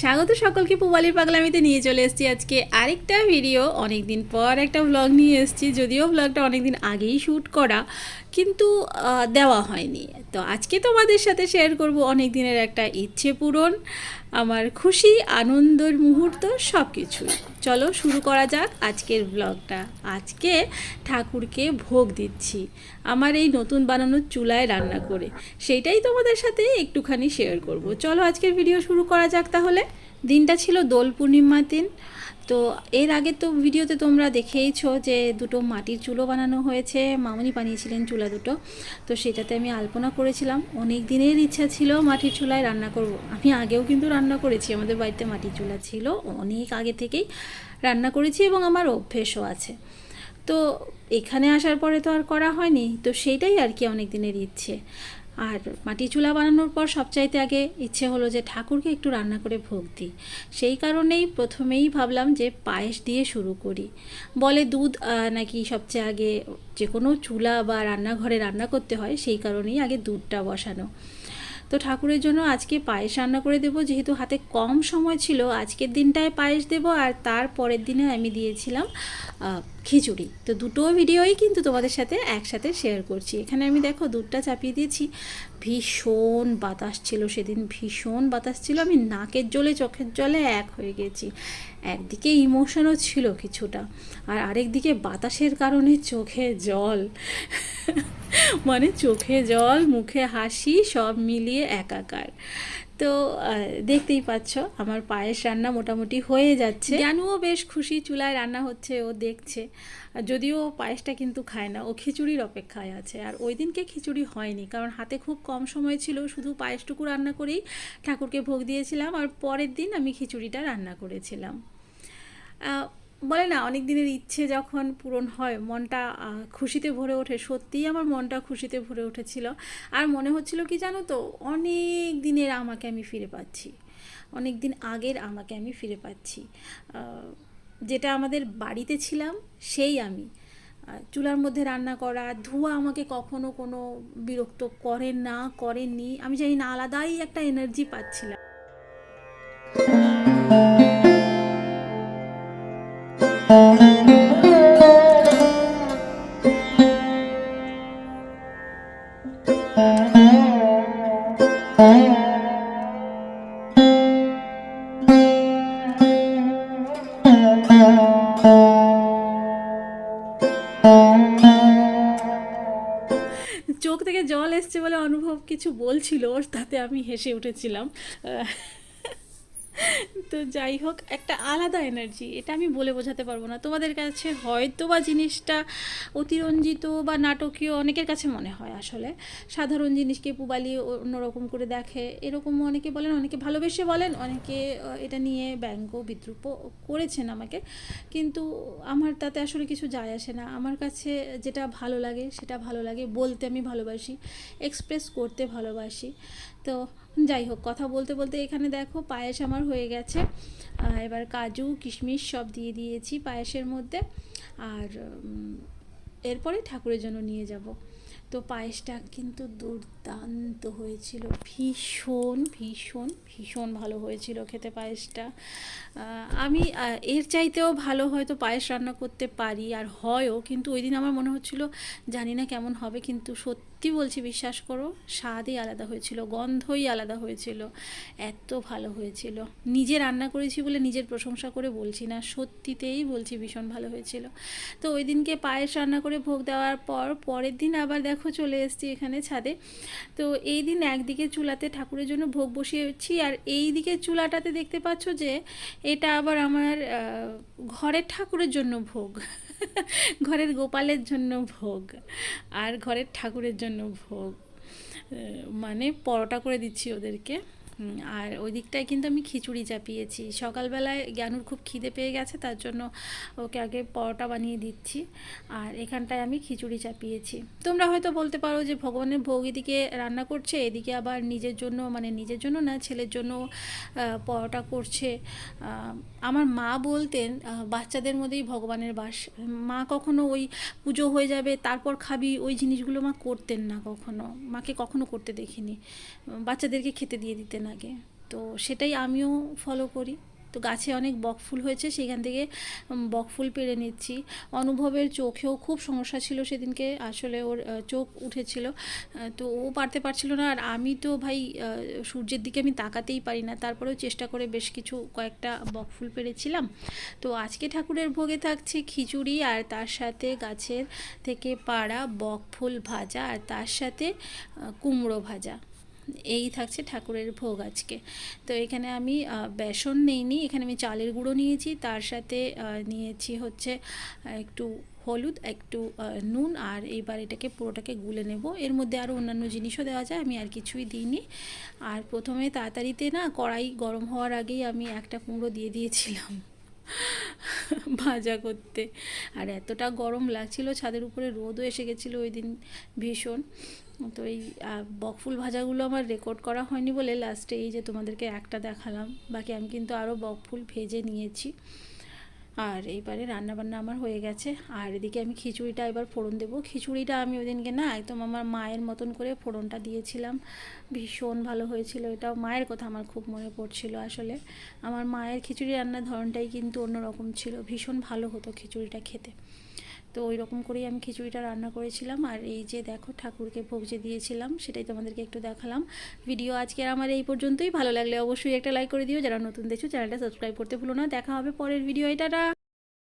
স্বাগত সকলকে, পুবালির পাগলামিতে নিয়ে চলে এসেছি আজকে আরেকটা ভিডিও অনেক দিন পর একটা ব্লগ নিয়ে এসেছি, যদিও ব্লগটা অনেক দিন আগেই শ্যুট করা, কিন্তু দেওয়া হয়নি। তো আজকে তোমাদের সাথে শেয়ার করব অনেক দিনের একটা ইচ্ছে পূরণ, আমার খুশি, আনন্দের মুহূর্ত সব কিছুই চলো শুরু করা যাক আজকের ব্লগটা আজকে ঠাকুরকে ভোগ দিচ্ছি। আমার এই নতুন বানানোর চুলায় রান্না করে। সেইটাই তোমাদের সাথে একটুখানি শেয়ার করব। চলো আজকের ভিডিও শুরু করা যাক তাহলে। দিনটা ছিল দোল পূর্ণিমার দিন। তো এর আগে তো ভিডিওতে তোমরা দেখেইছো যে দুটো মাটির চুলো বানানো হয়েছে। মামনি বানিয়েছিলেন চুলা দুটো। তো সেটাতে আমি আলপনা করেছিলাম। অনেক দিনের ইচ্ছা ছিল মাটির চুলায় রান্না করব। আমি আগেও কিন্তু রান্না করেছি। আমাদের বাড়িতে মাটির চুলা ছিল। অনেক আগে থেকেই রান্না করেছি এবং আমার অভ্যেসও আছে। তো এখানে আসার পরে তো আর করা হয়নি। তো সেইটাই আর কি অনেক দিনের ইচ্ছে। আর মাটি চুলা বানানোর পর সবচাইতে আগে ইচ্ছে হলো যে ঠাকুরকে একটু রান্না করে ভোগ দিই। সেই কারণেই প্রথমেই ভাবলাম যে পায়েস দিয়ে শুরু করি। বলে দুধ নাকি সবচেয়ে আগে যে কোনো চুলা বা রান্নাঘরে রান্না করতে হয়, সেই কারণেই আগে দুধটা বসানো। তো ঠাকুরের জন্য আজকে পায়েস রান্না করে দেবো। যেহেতু হাতে কম সময় ছিল, আজকের দিনটায় পায়েস দেবো আর তার পরের দিনে আমি দিয়েছিলাম খিচুড়ি। তো দুটো ভিডিওই কিন্তু তোমাদের সাথে একসাথে শেয়ার করছি। এখানে আমি দেখো দুধটা চাপিয়ে দিয়েছি। ভীষণ বাতাস ছিল সেদিন, ভীষণ বাতাস ছিল। আমি নাকের জলে, চোখের জলে এক হয়ে গেছি। একদিকে ইমোশনও ছিল কিছুটা, আর আরেকদিকে বাতাসের কারণে চোখে জল। মানে চোখে জল, মুখে হাসি, সব মিলিয়ে একাকার। তো দেখতেই পাচ্ছ আমার পায়েস রান্না মোটামুটি হয়ে যাচ্ছে। জ্ঞানুও বেশ খুশি, চুলায় রান্না হচ্ছে, ও দেখছে। যদিও ও পায়েসটা কিন্তু খায় না, ও খিচুড়ির অপেক্ষায় আছে। আর ওই দিনকে খিচুড়ি হয়নি, কারণ হাতে খুব কম সময় ছিল, শুধু পায়েসটুকু রান্না করেই ঠাকুরকে ভোগ দিয়েছিলাম, আর পরের দিন আমি খিচুড়িটা রান্না করেছিলাম। বলে না অনেক দিনের ইচ্ছে যখন পূরণ হয়, মনটা খুশিতে ভরে ওঠে। সত্যিই আমার মনটা খুশিতে ভরে উঠেছিল। আর মনে হচ্ছিল কি জানো তো, অনেক দিনের আমাকে আমি ফিরে পাচ্ছি। অনেক দিন আগের আমাকে আমি ফিরে পাচ্ছি। যেটা আমাদের বাড়িতে ছিলাম, সেই আমি। চুলার মধ্যে রান্না করা, ধোঁয়া আমাকে কখনো কোনো বিরক্ত করে না, করেনি। আমি জানি না, আলাদাই একটা এনার্জি পাচ্ছিলাম। চোখ থেকে জল এসছে বলে অনুভব কিছু বলছিল তাতে আমি হেসে উঠেছিলাম। তো যাই হোক, একটা আলাদা এনার্জি এটা আমি বলে বোঝাতে পারব না। তোমাদের কাছে হয়তো বা জিনিসটা অতিরঞ্জিত বা নাটকীয় অনেকের কাছে মনে হয় আসলে। সাধারণ জিনিসকে পুবালি অন্যরকম করে দেখে এরকমও অনেকে বলেন, অনেকে ভালোবেসে বলেন, অনেকে এটা নিয়ে ব্যঙ্গ, বিদ্রুপ করেছেন আমাকে। কিন্তু আমার তাতে আসলে কিছু যায় আসে না। আমার কাছে যেটা ভালো লাগে, সেটা ভালো লাগে বলতে আমি ভালোবাসি এক্সপ্রেস করতে ভালোবাসি। তো যাই হোক, কথা বলতে বলতে এখানে দেখো পায়েস আমার হয়ে গেছে। এবার কাজু, কিশমিশ সব দিয়ে দিয়েছি পায়েসের মধ্যে। আর এরপরে ঠাকুরের জন্য নিয়ে যাব। তো পায়েসটা কিন্তু দুর্দান্ত হয়েছিল। ভীষণ ভীষণ ভীষণ ভালো হয়েছিল খেতে পায়েসটা। আমি এর চাইতেও ভালো হয়তো পায়েস রান্না করতে পারি আর হয়ও, কিন্তু ওই দিন আমার মনে হচ্ছিল জানি না কেমন হবে, কিন্তু সত্যি বলছি, বিশ্বাস করো, স্বাদই আলাদা হয়েছিল, গন্ধই আলাদা হয়েছিল, এত ভালো হয়েছিল। নিজে রান্না করেছি বলে নিজের প্রশংসা করে বলছি না, সত্যিতেই বলছি ভীষণ ভালো হয়েছিল। তো ওই দিনকে পায়েস রান্না করে ভোগ দেওয়ার পর, পরের দিন আবার দেখো চলে এসেছি এখানে ছাদে। তো এই দিন একদিকে চুলাতে ঠাকুরের জন্য ভোগ বসিয়েছি, আর এই দিকে চুলাটাতে দেখতে পাচ্ছ যে, এটা আবার আমার ঘরের ঠাকুরের জন্য ভোগ। ঘরের গোপালের জন্য ভোগ আর ঘরের ঠাকুরের জন্য ভোগ মানে পরোটা করে দিচ্ছি ওদেরকে। আর ওই দিকটায় কিন্তু আমি খিচুড়ি চাপিয়েছি। সকালবেলায় জ্ঞানুর খুব খিদে পেয়ে গেছে, তার জন্য ওকে আগে পরোটা বানিয়ে দিচ্ছি, আর এখানটায় আমি খিচুড়ি চাপিয়েছি। তোমরা হয়তো বলতে পারো যে ভগবানের ভোগ এদিকে রান্না করছে, এদিকে আবার নিজের জন্য মানে নিজের জন্য না, ছেলের জন্য পরোটা করছে। আমার মা বলতেন বাচ্চাদের মধ্যেই ভগবানের বাস। মা কখনো ওই পুজো হয়ে যাবে, তারপর খাবি, ওই জিনিসগুলো মা করতেন না কখনো। মাকে কখনো করতে দেখিনি। বাচ্চাদেরকে খেতে দিয়ে দিতেন আগে। তো সেটাই আমিও ফলো করি। তো গাছে অনেক বকফুল হয়েছে সেখান থেকে বকফুল পেরে নিচ্ছি। অনুভবের চোখেও খুব সমস্যা ছিল সেদিনকে, আসলে ওর চোখ উঠেছিল। তো ও পারতে পারছিল না। আর আমি তো ভাই সূর্যের দিকে আমি তাকাতেই পারি না। তারপরেও চেষ্টা করে বেশ কিছু, কয়েকটা বকফুল পেরেছিলাম তো আজকে ঠাকুরের ভোগে থাকছে খিচুড়ি, আর তার সাথে গাছের থেকে পাড়া বকফুল ভাজা, আর তার সাথে কুমড়ো ভাজা। এই থাকছে ঠাকুরের ভোগ আজকে। তো এখানে আমি বেসন নেইনি, এখানে আমি চালের গুঁড়ো নিয়েছি, তার সাথে নিয়েছি হচ্ছে একটু হলুদ, একটু নুন, আর এইবার এটাকে পুরোটাকে গুলে নেব। এর মধ্যে আরও অন্যান্য জিনিসও দেওয়া যায়, আমি আর কিছুই দিইনি। আর প্রথমে তাড়াতাড়িতে না কড়াই গরম হওয়ার আগেই আমি একটা কুমড়ো দিয়ে দিয়েছিলাম ভাজা করতে। আর এতটা গরম লাগছিল, ছাদের উপরে রোদও এসে গেছিল ওই দিন ভীষণ। তো এই বকফুল ভাজাগুলো আমার রেকর্ড করা হয়নি বলে লাস্টে এই যে তোমাদেরকে একটা দেখালাম, বাকি আমি কিন্তু আরও বকফুল ভেজে নিয়েছি। আর এইবারে রান্নাবান্না আমার হয়ে গেছে, আর এদিকে আমি খিচুড়িটা এবার ফোড়ন দেবো। খিচুড়িটা আমি ওই দিনকে না একদম আমার মায়ের মতন করে ফোড়নটা দিয়েছিলাম। ভীষণ ভালো হয়েছিল এটা মায়ের কথা আমার খুব মনে পড়ছিল আসলে। আমার মায়ের খিচুড়ি রান্নার ধরনটাই কিন্তু অন্যরকম ছিল, ভীষণ ভালো হতো খিচুড়িটা খেতে। তো ওই রকম করেই আমি খিচুড়িটা রান্না করেছিলাম। আর এই যে দেখো ঠাকুরকে ভোগ যে দিয়েছিলাম, সেটাই তোমাদেরকে একটু দেখালাম। ভিডিও আজকে আমার এই পর্যন্তই। ভালো লাগলে অবশ্যই একটা লাইক করে দিও। যারা নতুন দেখছ, চ্যানেলটা সাবস্ক্রাইব করতে ভুলো না। দেখা হবে পরের ভিডিও এটা